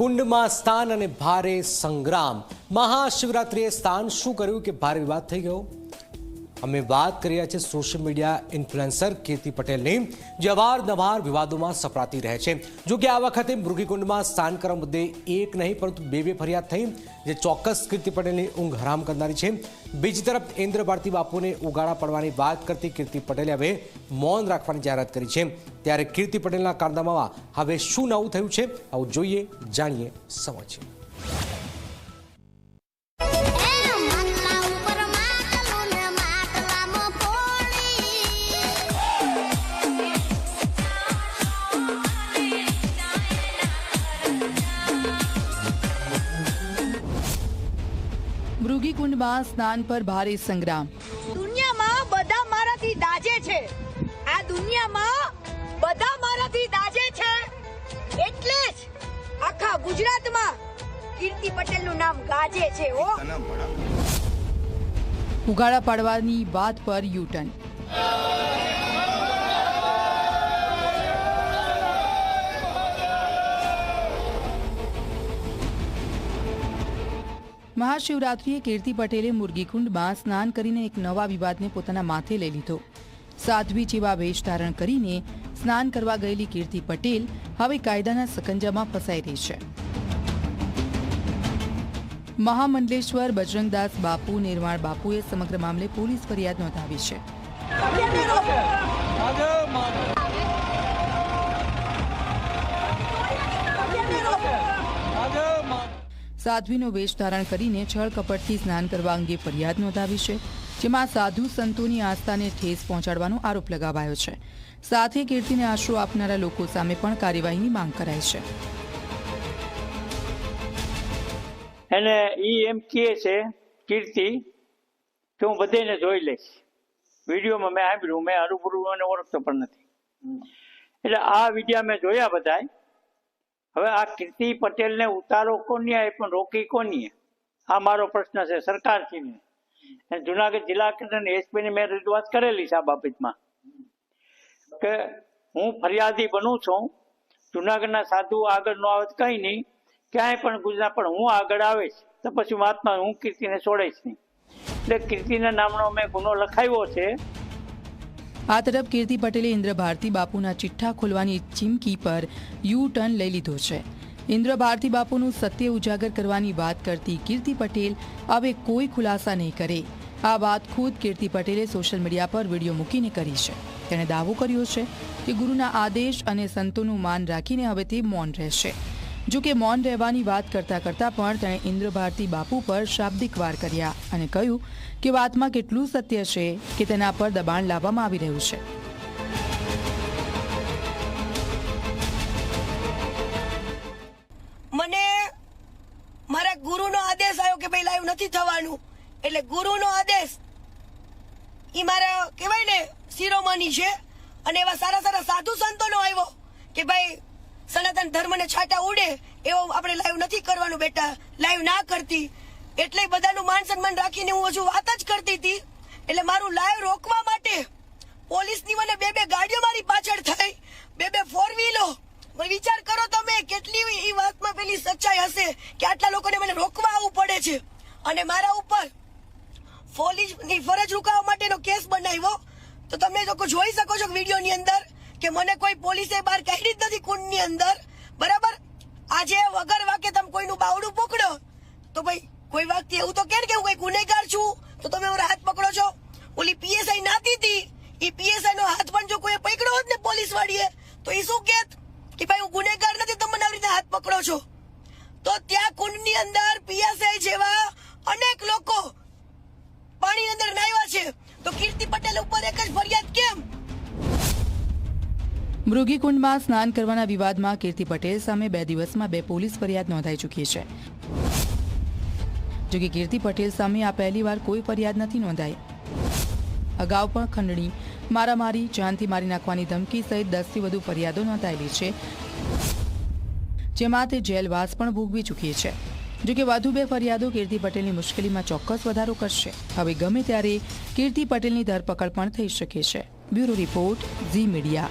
કુંડમાં સ્થાન અને ભારે સંગ્રામ. મહાશિવરાત્રિએ સ્થાન શું કર્યું કે ભારે વિવાદ થઈ ગયો? અમે વાત કરી રહ્યા છીએ સોશિયલ મીડિયા ઇન્ફ્લુએન્સર કીર્તિ પટેલની, જે અવારનવાર વિવાદોમાં સપડાતી રહે છે. જો કે આ વખતે મૃગીકુંડમાં સ્નાન કરવા મુદ્દે એક નહીં, પરંતુ બે બે ફરિયાદ થઈ, જે ચોક્કસ કીર્તિ પટેલની ઊંઘ હરામ કરનારી છે. બીજી તરફ ઇન્દ્ર ભારતી બાપુને ઉગાડા પડવાની વાત કરતી કીર્તિ પટેલે હવે મૌન રાખવાની જાહેરાત કરી છે. ત્યારે કીર્તિ પટેલના કારનામામાં હવે શું નવું થયું છે? આવું જોઈએ જાણીએ સમજીએ એ માટલા ઉપર માટલું ને માટલામાં પોણી મૃગીકુંડમાં સ્નાન પર ભારે સંગ્રામ. દુનિયામાં બધા મારાથી દાજે છે. આ દુનિયામાં પટેલનું છે ઓ ઉગાડા પાડવાની વાત પર યુટર્ન. મહાશિવરાત્રિએ કીર્તિ પટેલે મુરગીકુંડમાં સ્નાન કરીને એક નવા વિવાદને પોતાના માથે લઈ લીધો. સાધ્વી જેવા વેશ ધારણ કરીને સ્નાન કરવા ગયેલી કીર્તિ પટેલ હવે કાયદાના સકંજામાં ફસાઈ રહી છે. મહામંડલેશ્વર, બજરંગદાસ બાપુ નિર્માણ બાપુએ સમગ્ર મામલે પોલીસ ફરિયાદ નોંધાવી છે. સાધ્વીનો વેશ ધારણ કરીને છળ કપટથી સ્નાન કરવા અંગે ફરિયાદ નોંધાવી છે, જેમાં સાધુ સંતોની આસ્થાને ઠેસ પહોંચાડવાનો આરોપ લગાવાયો છે. સાથે કીર્તિને આશરો આપનારા લોકો સામે પણ કાર્યવાહીની માંગ કરાઈ છે. એને ઈ એમ કહે છે કીર્તિ કે હું બધાને જોઈ લઈશ. વિડીયોમાં મેં સાંભળ્યું મેં હરુભરું એને ઓળખતો પણ નથી. એટલે આ વિડીયા મેં જોયા બધાય. હવે આ કીર્તિ પટેલને ઉતારો કોની એ પણ રોકી કોની આ મારો પ્રશ્ન છે સરકારશ્રીને. અને જુનાગઢ જિલ્લા કેન્દ્રની એસપીની મેં રજૂઆત કરેલી છે આ બાબતમાં. કે હું ફરિયાદી બનું છું. જુનાગઢના સાધુ આગળ નો આવે તો કંઈ નહીં. ક્યાંય પણ ગુજરાત પણ હું આગળ આવીશ, તો પછી મહાત્મા હું કીર્તિને છોડીશ નહીં. એટલે કીર્તિના નામનો મેં ગુનો લખાવ્યો છે. આ તરફ કીર્તિ પટેલે ઇન્દ્ર ભારતી બાપુના ચિઠ્ઠા ખોલવાની ચીમકી પર યુ ટર્ન લઈ લીધો છે. ઇન્દ્ર ભારતી બાપુનું સત્ય ઉજાગર કરવાની વાત કરતી કીર્તિ પટેલ હવે કોઈ ખુલાસા નહીં કરે. આ વાત ખુદ કીર્તિ પટેલે સોશિયલ મીડિયા પર વીડિયો મૂકીને કરી છે. તેણે દાવો કર્યો છે કે ગુરુના આદેશ અને સંતોનું માન રાખીને હવે તે મૌન રહેશે. જો કે મૌન રહેવાની વાત કરતા કરતા પણ તેણે ઇન્દ્રભારતી બાપુ પર શાબ્દિક વાર કર્યા અને કહ્યું કે વાતમાં કેટલું સત્ય છે કે તેના પર દબાણ લાવવામાં આવી રહ્યું છે. મને મારા ગુરુનો આદેશ આવ્યો કે ભાઈ લાઈવ નથી થવાનું. એટલે ગુરુનો આદેશ ઈ મારા કહેવાય ને શિરોમણી છે. અને એવા સારા સારા સાધુ સંતોનો આવ્યો કે ભાઈ સનાતન ધર્મને છાંટા ઉડે, એવો આપણે લાઈવ નથી કરવાનું બેટા. લાઈવ ના કરતી. એટલે બધાનું માન સન્માન રાખીને હું હજુ વાત જ કરતી હતી. એટલે મારું લાઈવ રોકવા માટે પોલીસની મને બે બે ગાડીઓ મારી પાછળ થઈ. બે બે ફોર વ્હીલો વિચાર કરો તમે, કેટલી એ વાતમાં પેલી સચ્ચાઈ હશે કે આટલા લોકોને મને રોકવા આવવું પડે છે. અને મારા ઉપર પોલીસની ફરજ રૂકાવવા માટેનો કેસ બનાવ્યો. તો તમે લોકો જોઈ શકો છો વિડીયોની અંદર કે મને કોઈ પોલીસે બહાર કાઢી જ નથી કુંડની અંદર. બરાબર? આજે વગર વાકે તમે કોઈનું બાવડું પકડો તો ભાઈ, કોઈ વ્યક્તિ એવું તો કે ને કે હું કોઈ ગુનેગાર છું? તો તમે હું હાથ પકડો છો. ઓલી પીએસઆઈ નાતી હતી. એ પીએસઆઈ નો હાથ પણ જો કોઈ પકડ્યો હોત ને પોલીસ વાળીએ તો એ શું કેત? કે ભાઈ, હું ગુનેગાર નથી, તમે મને આવી રીતે હાથ પકડો છો. તો ત્યાં કુંડની અંદર પીએસઆઈ જેવા અનેક લોકો પાણીની અંદર નાહ્યા છે. તો કીર્તિ પટેલ ઉપર એક જ ફરિયાદ કેમ? મૃગીકુંડમાં સ્નાન કરવાના વિવાદમાં કીર્તિ પટેલ સામે બે દિવસમાં બે પોલીસ ફરિયાદ નોંધાઈ ચૂકી છે. જોકે કીર્તિ પટેલ સામે આ પહેલીવાર કોઈ ફરિયાદ નથી નોંધાઈ. અગાઉ પણ ખંડણી, મારામારી, જાનથી મારી નાખવાની ધમકી સહિત દસથી વધુ ફરિયાદો નોંધાયેલી છે, જેમાં તે જેલવાસ પણ ભોગવી ચૂકી છે. જોકે વધુ બે ફરિયાદો કીર્તિ પટેલની મુશ્કેલીમાં ચોક્કસ વધારો કરશે. હવે ગમે ત્યારે કીર્તિ પટેલની ધરપકડ પણ થઈ શકે છે. Bureau report, Zee media.